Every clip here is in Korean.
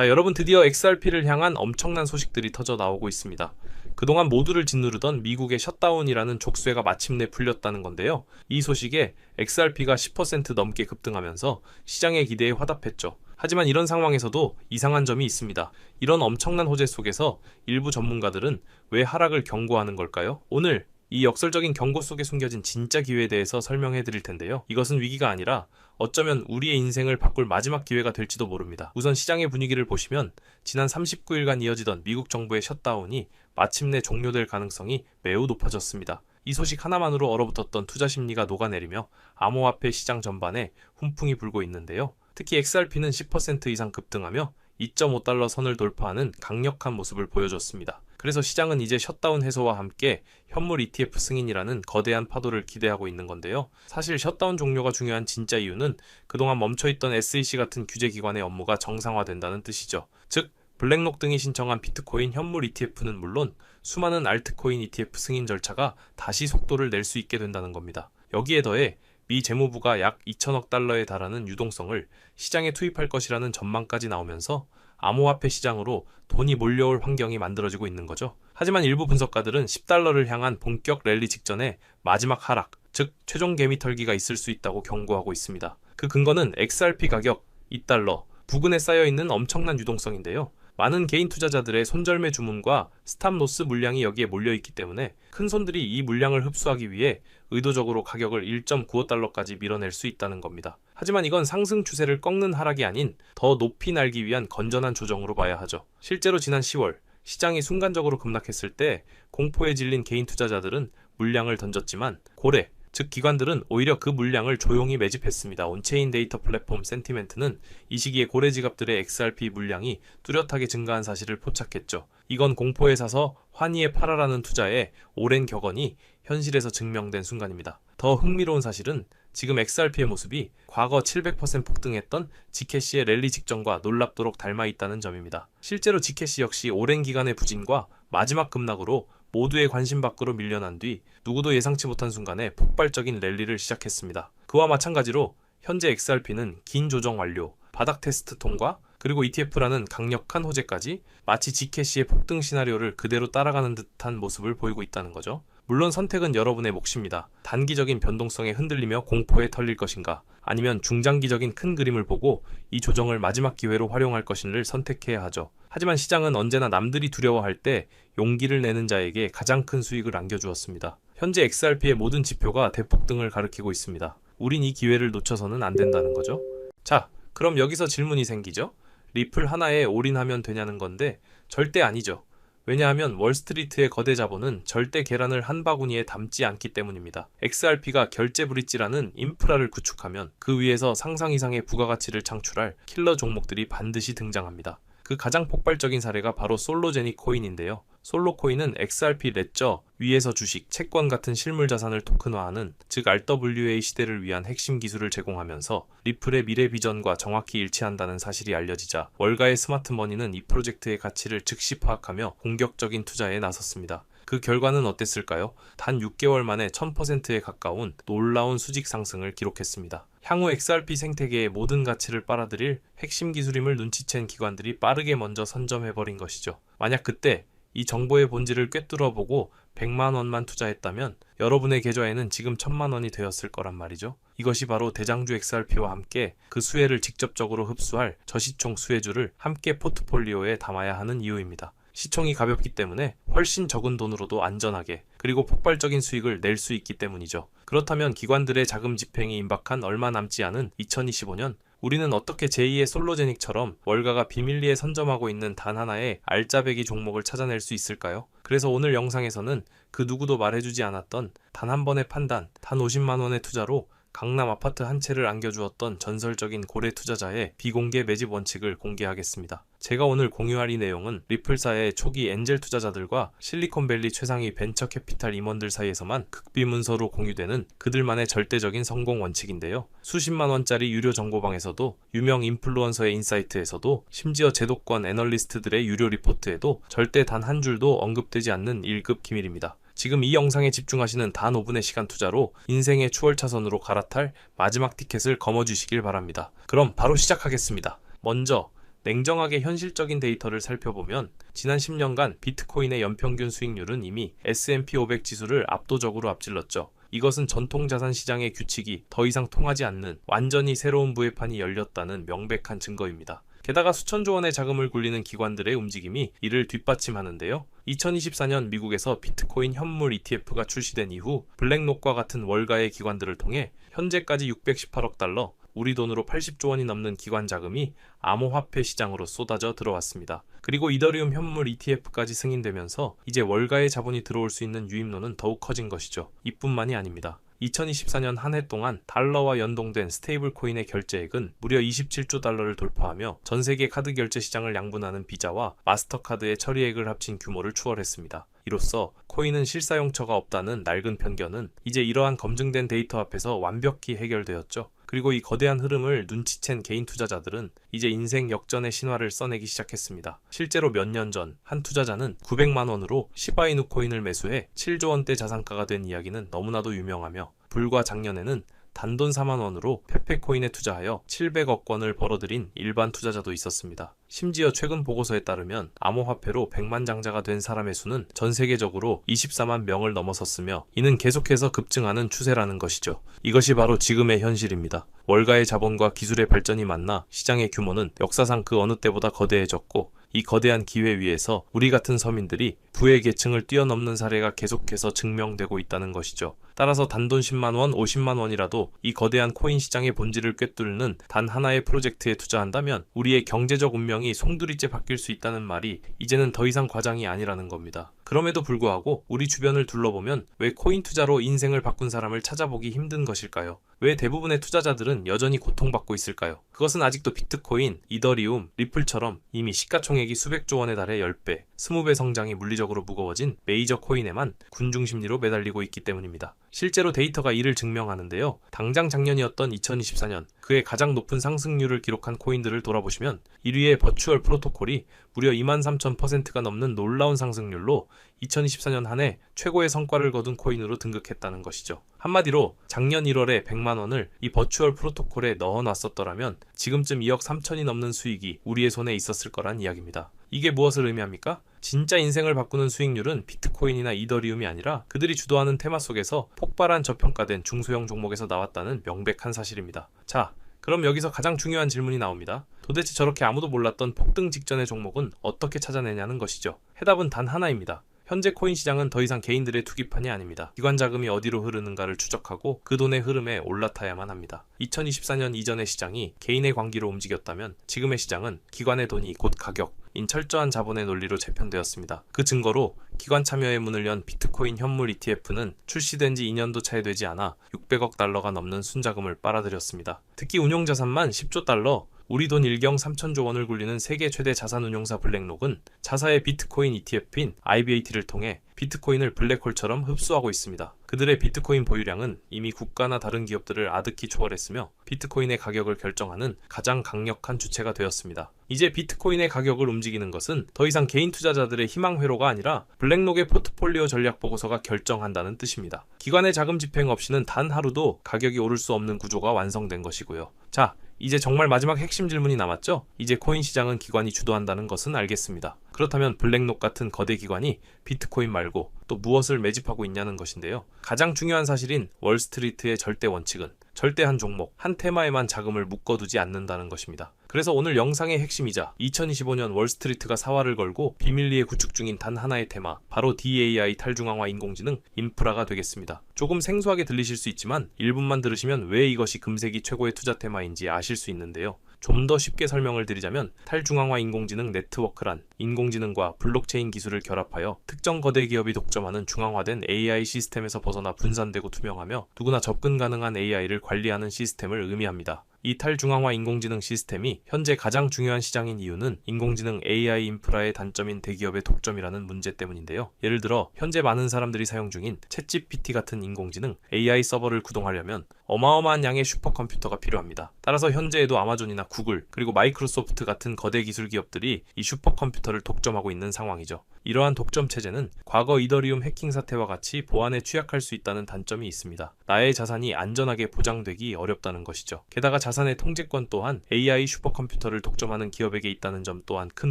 자, 여러분 드디어 XRP를 향한 엄청난 소식들이 터져 나오고 있습니다. 그동안 모두를 짓누르던 미국의 셧다운이라는 족쇄가 마침내 풀렸다는 건데요. 이 소식에 XRP가 10% 넘게 급등하면서 시장의 기대에 화답했죠. 하지만 이런 상황에서도 이상한 점이 있습니다. 이런 엄청난 호재 속에서 일부 전문가들은 왜 하락을 경고하는 걸까요? 오늘 이 역설적인 경고 속에 숨겨진 진짜 기회에 대해서 설명해 드릴 텐데요. 이것은 위기가 아니라 어쩌면 우리의 인생을 바꿀 마지막 기회가 될지도 모릅니다. 우선 시장의 분위기를 보시면 지난 39일간 이어지던 미국 정부의 셧다운이 마침내 종료될 가능성이 매우 높아졌습니다. 이 소식 하나만으로 얼어붙었던 투자 심리가 녹아내리며 암호화폐 시장 전반에 훈풍이 불고 있는데요. 특히 XRP는 10% 이상 급등하며 2.5달러 선을 돌파하는 강력한 모습을 보여줬습니다. 그래서 시장은 이제 셧다운 해소와 함께 현물 ETF 승인이라는 거대한 파도를 기대하고 있는 건데요. 사실 셧다운 종료가 중요한 진짜 이유는 그동안 멈춰있던 SEC 같은 규제기관의 업무가 정상화된다는 뜻이죠. 즉, 블랙록 등이 신청한 비트코인 현물 ETF는 물론 수많은 알트코인 ETF 승인 절차가 다시 속도를 낼 수 있게 된다는 겁니다. 여기에 더해 미 재무부가 약 2천억 달러에 달하는 유동성을 시장에 투입할 것이라는 전망까지 나오면서 암호화폐 시장으로 돈이 몰려올 환경이 만들어지고 있는 거죠. 하지만 일부 분석가들은 10달러를 향한 본격 랠리 직전에 마지막 하락, 즉 최종 개미 털기가 있을 수 있다고 경고하고 있습니다. 그 근거는 XRP 가격 2달러, 부근에 쌓여 있는 엄청난 유동성인데요. 많은 개인 투자자들의 손절매 주문과 스탑로스 물량이 여기에 몰려 있기 때문에 큰 손들이 이 물량을 흡수하기 위해 의도적으로 가격을 1.95달러까지 밀어낼 수 있다는 겁니다. 하지만 이건 상승 추세를 꺾는 하락이 아닌 더 높이 날기 위한 건전한 조정으로 봐야 하죠. 실제로 지난 10월 시장이 순간적으로 급락했을 때 공포에 질린 개인 투자자들은 물량을 던졌지만 고래, 즉 기관들은 오히려 그 물량을 조용히 매집했습니다. 온체인 데이터 플랫폼 센티멘트는 이 시기에 고래 지갑들의 XRP 물량이 뚜렷하게 증가한 사실을 포착했죠. 이건 공포에 사서 환희에 팔아라는 투자의 오랜 격언이 현실에서 증명된 순간입니다. 더 흥미로운 사실은 지금 XRP의 모습이 과거 700% 폭등했던 지캐시의 랠리 직전과 놀랍도록 닮아 있다는 점입니다. 실제로 지캐시 역시 오랜 기간의 부진과 마지막 급락으로 모두의 관심 밖으로 밀려난 뒤 누구도 예상치 못한 순간에 폭발적인 랠리를 시작했습니다. 그와 마찬가지로 현재 XRP는 긴 조정 완료, 바닥 테스트 통과, 그리고 ETF라는 강력한 호재까지 마치 지캐시의 폭등 시나리오를 그대로 따라가는 듯한 모습을 보이고 있다는 거죠. 물론 선택은 여러분의 몫입니다. 단기적인 변동성에 흔들리며 공포에 털릴 것인가, 아니면 중장기적인 큰 그림을 보고 이 조정을 마지막 기회로 활용할 것인를 선택해야 하죠. 하지만 시장은 언제나 남들이 두려워할 때 용기를 내는 자에게 가장 큰 수익을 안겨주었습니다. 현재 XRP의 모든 지표가 대폭등을 가리키고 있습니다. 우린 이 기회를 놓쳐서는 안 된다는 거죠. 자, 그럼 여기서 질문이 생기죠? 리플 하나에 올인하면 되냐는 건데 절대 아니죠. 왜냐하면 월스트리트의 거대 자본은 절대 계란을 한 바구니에 담지 않기 때문입니다. XRP가 결제 브릿지라는 인프라를 구축하면 그 위에서 상상 이상의 부가가치를 창출할 킬러 종목들이 반드시 등장합니다. 그 가장 폭발적인 사례가 바로 솔로제닉 코인인데요. 솔로 코인은 XRP 레저, 위에서 주식, 채권 같은 실물 자산을 토큰화하는 즉 RWA 시대를 위한 핵심 기술을 제공하면서 리플의 미래 비전과 정확히 일치한다는 사실이 알려지자 월가의 스마트머니는 이 프로젝트의 가치를 즉시 파악하며 공격적인 투자에 나섰습니다. 그 결과는 어땠을까요? 단 6개월 만에 1000%에 가까운 놀라운 수직 상승을 기록했습니다. 향후 XRP 생태계의 모든 가치를 빨아들일 핵심 기술임을 눈치챈 기관들이 빠르게 먼저 선점해버린 것이죠. 만약 그때 이 정보의 본질을 꿰뚫어 보고 100만 원만 투자했다면 여러분의 계좌에는 지금 1000만 원이 되었을 거란 말이죠. 이것이 바로 대장주 XRP와 함께 그 수혜를 직접적으로 흡수할 저시총 수혜주를 함께 포트폴리오에 담아야 하는 이유입니다. 시총이 가볍기 때문에 훨씬 적은 돈으로도 안전하게 그리고 폭발적인 수익을 낼 수 있기 때문이죠. 그렇다면 기관들의 자금 집행이 임박한 얼마 남지 않은 2025년 우리는 어떻게 제2의 솔로제닉처럼 월가가 비밀리에 선점하고 있는 단 하나의 알짜배기 종목을 찾아낼 수 있을까요? 그래서 오늘 영상에서는 그 누구도 말해주지 않았던 단 한 번의 판단, 단 50만원의 투자로 강남 아파트 한 채를 안겨주었던 전설적인 고래 투자자의 비공개 매집 원칙을 공개하겠습니다. 제가 오늘 공유할 이 내용은 리플사의 초기 엔젤 투자자들과 실리콘밸리 최상위 벤처 캐피탈 임원들 사이에서만 극비문서로 공유되는 그들만의 절대적인 성공 원칙인데요. 수십만 원짜리 유료 정보방에서도 유명 인플루언서의 인사이트에서도 심지어 제도권 애널리스트들의 유료 리포트에도 절대 단 한 줄도 언급되지 않는 1급 기밀입니다. 지금 이 영상에 집중하시는 단 5분의 시간 투자로 인생의 추월차선으로 갈아탈 마지막 티켓을 거머쥐시길 바랍니다. 그럼 바로 시작하겠습니다. 먼저 냉정하게 현실적인 데이터를 살펴보면 지난 10년간 비트코인의 연평균 수익률은 이미 S&P 500 지수를 압도적으로 앞질렀죠. 이것은 전통 자산 시장의 규칙이 더 이상 통하지 않는 완전히 새로운 부회판이 열렸다는 명백한 증거입니다. 게다가 수천조 원의 자금을 굴리는 기관들의 움직임이 이를 뒷받침하는데요. 2024년 미국에서 비트코인 현물 ETF가 출시된 이후 블랙록과 같은 월가의 기관들을 통해 현재까지 618억 달러, 우리 돈으로 80조 원이 넘는 기관 자금이 암호화폐 시장으로 쏟아져 들어왔습니다. 그리고 이더리움 현물 ETF까지 승인되면서 이제 월가의 자본이 들어올 수 있는 유입로는 더욱 커진 것이죠. 이뿐만이 아닙니다. 2024년 한 해 동안 달러와 연동된 스테이블 코인의 결제액은 무려 27조 달러를 돌파하며 전 세계 카드 결제 시장을 양분하는 비자와 마스터카드의 처리액을 합친 규모를 추월했습니다. 이로써 코인은 실사용처가 없다는 낡은 편견은 이제 이러한 검증된 데이터 앞에서 완벽히 해결되었죠. 그리고 이 거대한 흐름을 눈치챈 개인 투자자들은 이제 인생 역전의 신화를 써내기 시작했습니다. 실제로 몇 년 전 한 투자자는 900만 원으로 시바이누 코인을 매수해 7조 원대 자산가가 된 이야기는 너무나도 유명하며 불과 작년에는 단돈 4만 원으로 페페코인에 투자하여 700억 원을 벌어들인 일반 투자자도 있었습니다. 심지어 최근 보고서에 따르면 암호화폐로 100만 장자가 된 사람의 수는 전 세계적으로 24만 명을 넘어섰으며 이는 계속해서 급증하는 추세라는 것이죠. 이것이 바로 지금의 현실입니다. 월가의 자본과 기술의 발전이 만나 시장의 규모는 역사상 그 어느 때보다 거대해졌고 이 거대한 기회 위에서 우리 같은 서민들이 부의 계층을 뛰어넘는 사례가 계속해서 증명되고 있다는 것이죠. 따라서 단돈 10만 원, 50만 원이라도 이 거대한 코인 시장의 본질을 꿰뚫는 단 하나의 프로젝트에 투자한다면 우리의 경제적 운명이 송두리째 바뀔 수 있다는 말이 이제는 더 이상 과장이 아니라는 겁니다. 그럼에도 불구하고 우리 주변을 둘러보면 왜 코인 투자로 인생을 바꾼 사람을 찾아보기 힘든 것일까요? 왜 대부분의 투자자들은 여전히 고통받고 있을까요? 그것은 아직도 비트코인, 이더리움, 리플처럼 이미 시가총액이 수백조 원에 달해 10배, 20배 성장이 물리적으로 무거워진 메이저 코인에만 군중 심리로 매달리고 있기 때문입니다. 실제로 데이터가 이를 증명하는데요. 당장 작년이었던 2024년 그의 가장 높은 상승률을 기록한 코인들을 돌아보시면 1위의 버추얼 프로토콜이 무려 23,000%가 넘는 놀라운 상승률로 2024년 한 해 최고의 성과를 거둔 코인으로 등극했다는 것이죠. 한마디로 작년 1월에 100만 원을 이 버추얼 프로토콜에 넣어 놨었더라면 지금쯤 2억 3천이 넘는 수익이 우리의 손에 있었을 거란 이야기입니다. 이게 무엇을 의미합니까? 진짜 인생을 바꾸는 수익률은 비트코인이나 이더리움이 아니라 그들이 주도하는 테마 속에서 폭발한 저평가된 중소형 종목에서 나왔다는 명백한 사실입니다. 자, 그럼 여기서 가장 중요한 질문이 나옵니다. 도대체 저렇게 아무도 몰랐던 폭등 직전의 종목은 어떻게 찾아내냐는 것이죠. 해답은 단 하나입니다. 현재 코인 시장은 더 이상 개인들의 투기판이 아닙니다. 기관 자금이 어디로 흐르는가를 추적하고 그 돈의 흐름에 올라타야만 합니다. 2024년 이전의 시장이 개인의 관기로 움직였다면 지금의 시장은 기관의 돈이 곧 가격, 인 철저한 자본의 논리로 재편되었습니다. 그 증거로 기관 참여의 문을 연 비트코인 현물 ETF는 출시된 지 2년도 차에 되지 않아 600억 달러가 넘는 순자금을 빨아들였습니다. 특히 운용 자산만 10조 달러, 우리 돈 일경 3천조 원을 굴리는 세계 최대 자산운용사 블랙록은 자사의 비트코인 ETF인 IBAT를 통해 비트코인을 블랙홀처럼 흡수하고 있습니다. 그들의 비트코인 보유량은 이미 국가나 다른 기업들을 아득히 초월했으며 비트코인의 가격을 결정하는 가장 강력한 주체가 되었습니다. 이제 비트코인의 가격을 움직이는 것은 더 이상 개인 투자자들의 희망 회로가 아니라 블랙록의 포트폴리오 전략 보고서가 결정한다는 뜻입니다. 기관의 자금 집행 없이는 단 하루도 가격이 오를 수 없는 구조가 완성된 것이고요. 자, 이제 정말 마지막 핵심 질문이 남았죠? 이제 코인 시장은 기관이 주도한다는 것은 알겠습니다. 그렇다면 블랙록 같은 거대 기관이 비트코인 말고 또 무엇을 매집하고 있냐는 것인데요. 가장 중요한 사실인 월스트리트의 절대 원칙은 절대 한 종목, 한 테마에만 자금을 묶어두지 않는다는 것입니다. 그래서 오늘 영상의 핵심이자 2025년 월스트리트가 사활을 걸고 비밀리에 구축 중인 단 하나의 테마, 바로 DAI 탈중앙화 인공지능 인프라가 되겠습니다. 조금 생소하게 들리실 수 있지만 1분만 들으시면 왜 이것이 금세기 최고의 투자 테마인지 아실 수 있는데요. 좀더 쉽게 설명을 드리자면 탈중앙화 인공지능 네트워크란 인공지능과 블록체인 기술을 결합하여 특정 거대 기업이 독점하는 중앙화된 AI 시스템에서 벗어나 분산되고 투명하며 누구나 접근 가능한 AI를 관리하는 시스템을 의미합니다. 이 탈 중앙화 인공지능 시스템이 현재 가장 중요한 시장인 이유는 인공지능 AI 인프라의 단점인 대기업의 독점이라는 문제 때문인데요. 예를 들어 현재 많은 사람들이 사용 중인 챗GPT 같은 인공지능 AI 서버를 구동하려면 어마어마한 양의 슈퍼컴퓨터가 필요합니다. 따라서 현재에도 아마존이나 구글 그리고 마이크로소프트 같은 거대 기술 기업들이 이 슈퍼컴퓨터를 독점하고 있는 상황이죠. 이러한 독점 체제는 과거 이더리움 해킹 사태와 같이 보안에 취약할 수 있다는 단점이 있습니다. 나의 자산이 안전하게 보장되기 어렵다는 것이죠. 게다가 자산의 통제권 또한 AI 슈퍼컴퓨터를 독점하는 기업에게 있다는 점 또한 큰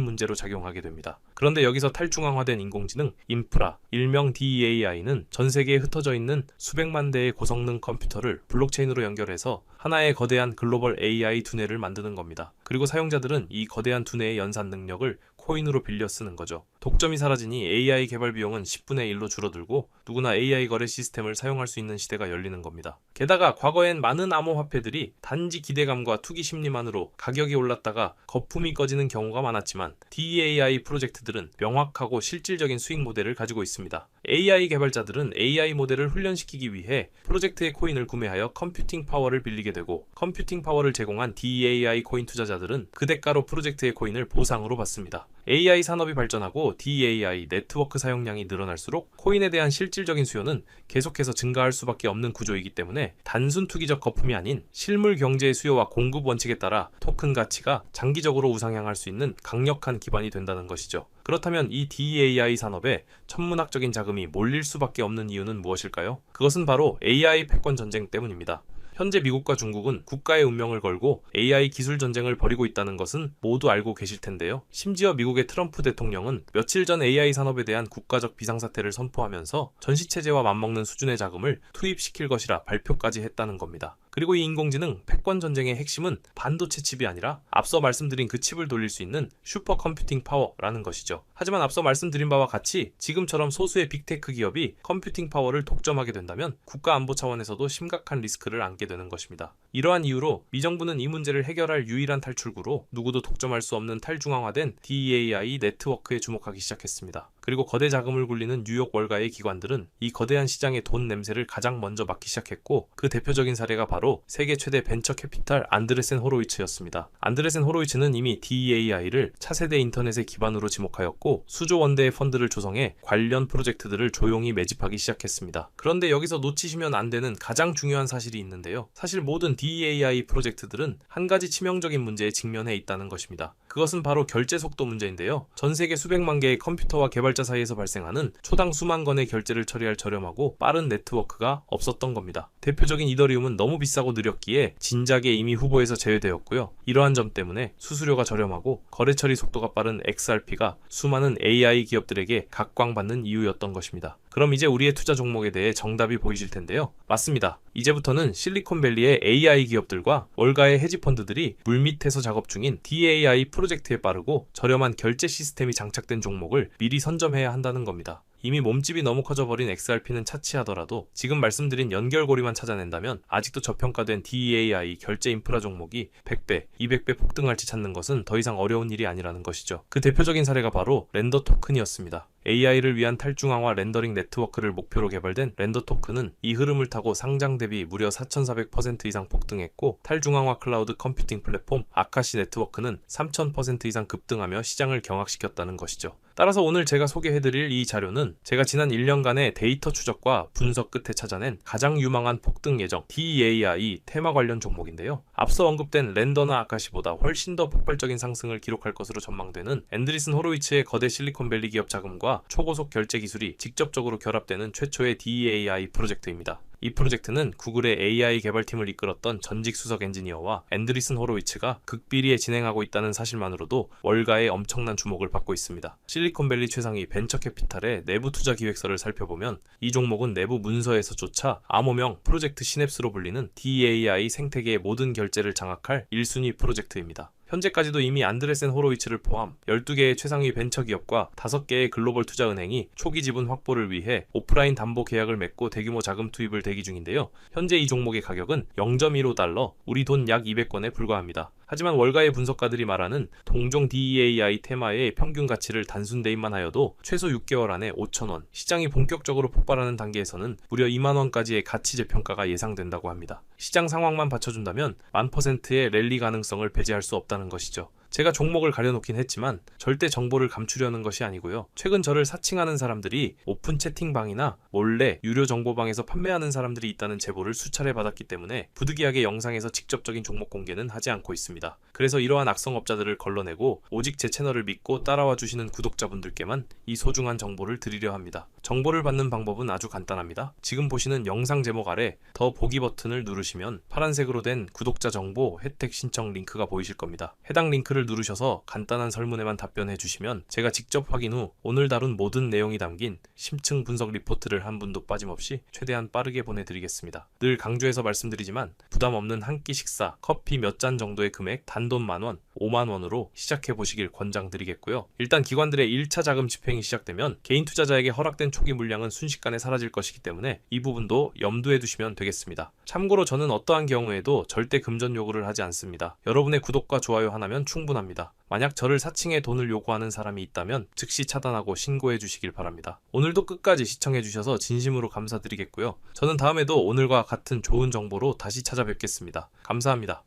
문제로 작용하게 됩니다. 그런데 여기서 탈중앙화된 인공지능, 인프라, 일명 DAI는 전 세계에 흩어져 있는 수백만 대의 고성능 컴퓨터를 블록체인으로 연결해서 하나의 거대한 글로벌 AI 두뇌를 만드는 겁니다. 그리고 사용자들은 이 거대한 두뇌의 연산 능력을 코인으로 빌려 쓰는 거죠. 독점이 사라지니 AI 개발 비용은 10분의 1로 줄어들고 누구나 AI 거래 시스템을 사용할 수 있는 시대가 열리는 겁니다. 게다가 과거엔 많은 암호화폐들이 단지 기대감과 투기 심리만으로 가격이 올랐다가 거품이 꺼지는 경우가 많았지만 DAI 프로젝트들은 명확하고 실질적인 수익 모델을 가지고 있습니다. AI 개발자들은 AI 모델을 훈련시키기 위해 프로젝트의 코인을 구매하여 컴퓨팅 파워를 빌리게 되고 컴퓨팅 파워를 제공한 DAI 코인 투자자들은 그 대가로 프로젝트의 코인을 보상으로 받습니다. AI 산업이 발전하고 DAI 네트워크 사용량이 늘어날수록 코인에 대한 실질적인 수요는 계속해서 증가할 수밖에 없는 구조이기 때문에 단순 투기적 거품이 아닌 실물 경제의 수요와 공급 원칙에 따라 토큰 가치가 장기적으로 우상향할 수 있는 강력한 기반이 된다는 것이죠. 그렇다면 이 DAI 산업에 천문학적인 자금이 몰릴 수밖에 없는 이유는 무엇일까요? 그것은 바로 AI 패권 전쟁 때문입니다. 현재 미국과 중국은 국가의 운명을 걸고 AI 기술 전쟁을 벌이고 있다는 것은 모두 알고 계실 텐데요. 심지어 미국의 트럼프 대통령은 며칠 전 AI 산업에 대한 국가적 비상사태를 선포하면서 전시체제와 맞먹는 수준의 자금을 투입시킬 것이라 발표까지 했다는 겁니다. 그리고 이 인공지능 패권 전쟁의 핵심은 반도체 칩이 아니라 앞서 말씀드린 그 칩을 돌릴 수 있는 슈퍼 컴퓨팅 파워라는 것이죠. 하지만 앞서 말씀드린 바와 같이 지금처럼 소수의 빅테크 기업이 컴퓨팅 파워를 독점하게 된다면 국가 안보 차원에서도 심각한 리스크를 안게 되는 것입니다. 이러한 이유로 미정부는 이 문제를 해결할 유일한 탈출구로 누구도 독점할 수 없는 탈중앙화된 DAI 네트워크에 주목하기 시작했습니다. 그리고 거대 자금을 굴리는 뉴욕 월가의 기관들은 이 거대한 시장의 돈 냄새를 가장 먼저 맡기 시작했고 그 대표적인 사례가 바로 세계 최대 벤처 캐피탈 안드레센 호로이츠였습니다. 안드레센 호로이츠는 이미 DAI를 차세대 인터넷의 기반으로 지목하였고 수조 원대의 펀드를 조성해 관련 프로젝트들을 조용히 매집하기 시작했습니다. 그런데 여기서 놓치시면 안 되는 가장 중요한 사실이 있는데요. 사실 모든 DAI 프로젝트들은 한 가지 치명적인 문제에 직면해 있다는 것입니다. 그것은 바로 결제 속도 문제인데요. 전 세계 수백만 개의 컴퓨터와 개발자 사이에서 발생하는 초당 수만 건의 결제를 처리할 저렴하고 빠른 네트워크가 없었던 겁니다. 대표적인 이더리움은 너무 비싸고 느렸기에 진작에 이미 후보에서 제외되었고요. 이러한 점 때문에 수수료가 저렴하고 거래 처리 속도가 빠른 XRP가 수많은 AI 기업들에게 각광받는 이유였던 것입니다. 그럼 이제 우리의 투자 종목에 대해 정답이 보이실 텐데요. 맞습니다. 이제부터는 실리콘밸리의 AI 기업들과 월가의 헤지펀드들이 물밑에서 작업 중인 DAI 프로젝트에 빠르고 저렴한 결제 시스템이 장착된 종목을 미리 선점해야 한다는 겁니다. 이미 몸집이 너무 커져버린 XRP는 차치하더라도 지금 말씀드린 연결고리만 찾아낸다면 아직도 저평가된 DAI 결제 인프라 종목이 100배, 200배 폭등할지 찾는 것은 더 이상 어려운 일이 아니라는 것이죠. 그 대표적인 사례가 바로 렌더 토큰이었습니다. AI를 위한 탈중앙화 렌더링 네트워크를 목표로 개발된 렌더 토큰은 이 흐름을 타고 상장 대비 무려 4,400% 이상 폭등했고 탈중앙화 클라우드 컴퓨팅 플랫폼 아카시 네트워크는 3,000% 이상 급등하며 시장을 경악시켰다는 것이죠. 따라서 오늘 제가 소개해드릴 이 자료는 제가 지난 1년간의 데이터 추적과 분석 끝에 찾아낸 가장 유망한 폭등 예정 DAI 테마 관련 종목인데요. 앞서 언급된 렌더나 아카시보다 훨씬 더 폭발적인 상승을 기록할 것으로 전망되는 앤드리슨 호로이츠의 거대 실리콘밸리 기업 자금과 초고속 결제 기술이 직접적으로 결합되는 최초의 DAI 프로젝트입니다. 이 프로젝트는 구글의 AI 개발팀을 이끌었던 전직 수석 엔지니어와 앤드리슨 호로위츠가 극비리에 진행하고 있다는 사실만으로도 월가의 엄청난 주목을 받고 있습니다. 실리콘밸리 최상위 벤처캐피탈의 내부 투자 기획서를 살펴보면 이 종목은 내부 문서에서조차 암호명 프로젝트 시냅스로 불리는 DAI 생태계의 모든 결제를 장악할 1순위 프로젝트입니다. 현재까지도 이미 안드레센 호로위츠를 포함 12개의 최상위 벤처기업과 5개의 글로벌 투자은행이 초기 지분 확보를 위해 오프라인 담보 계약을 맺고 대규모 자금 투입을 대기 중인데요. 현재 이 종목의 가격은 0.15달러, 우리 돈 약 200건에 불과합니다. 하지만 월가의 분석가들이 말하는 동종 DEAI 테마의 평균 가치를 단순 대입만 하여도 최소 6개월 안에 5천원, 시장이 본격적으로 폭발하는 단계에서는 무려 2만원까지의 가치 재평가가 예상된다고 합니다. 시장 상황만 받쳐준다면 만 퍼센트의 랠리 가능성을 배제할 수 없다는 것이죠. 제가 종목을 가려놓긴 했지만 절대 정보를 감추려는 것이 아니고요. 최근 저를 사칭하는 사람들이 오픈 채팅방이나 몰래 유료 정보방에서 판매하는 사람들이 있다는 제보를 수차례 받았기 때문에 부득이하게 영상에서 직접적인 종목 공개는 하지 않고 있습니다. 그래서 이러한 악성업자들을 걸러내고 오직 제 채널을 믿고 따라와 주시는 구독자분들께만 이 소중한 정보를 드리려 합니다. 정보를 받는 방법은 아주 간단합니다. 지금 보시는 영상 제목 아래 더 보기 버튼을 누르시면 파란색으로 된 구독자 정보 혜택 신청 링크가 보이실 겁니다. 해당 링크 를 누르셔서 간단한 설문에만 답변해 주시면 제가 직접 확인 후 오늘 다룬 모든 내용이 담긴 심층 분석 리포트를 한 분도 빠짐없이 최대한 빠르게 보내드리겠습니다. 늘 강조해서 말씀드리지만 부담 없는 한 끼 식사, 커피 몇 잔 정도의 금액 단돈 만 원, 5만 원으로 시작해 보시길 권장드리겠고요. 일단 기관들의 1차 자금 집행이 시작되면 개인 투자자에게 허락된 초기 물량은 순식간에 사라질 것이기 때문에 이 부분도 염두에 두시면 되겠습니다. 참고로 저는 어떠한 경우에도 절대 금전 요구를 하지 않습니다. 여러분의 구독과 좋아요 하나면 충분합니다. 만약 저를 사칭해 돈을 요구하는 사람이 있다면 즉시 차단하고 신고해 주시길 바랍니다. 오늘도 끝까지 시청해 주셔서 진심으로 감사드리겠고요. 저는 다음에도 오늘과 같은 좋은 정보로 다시 찾아뵙겠습니다. 감사합니다.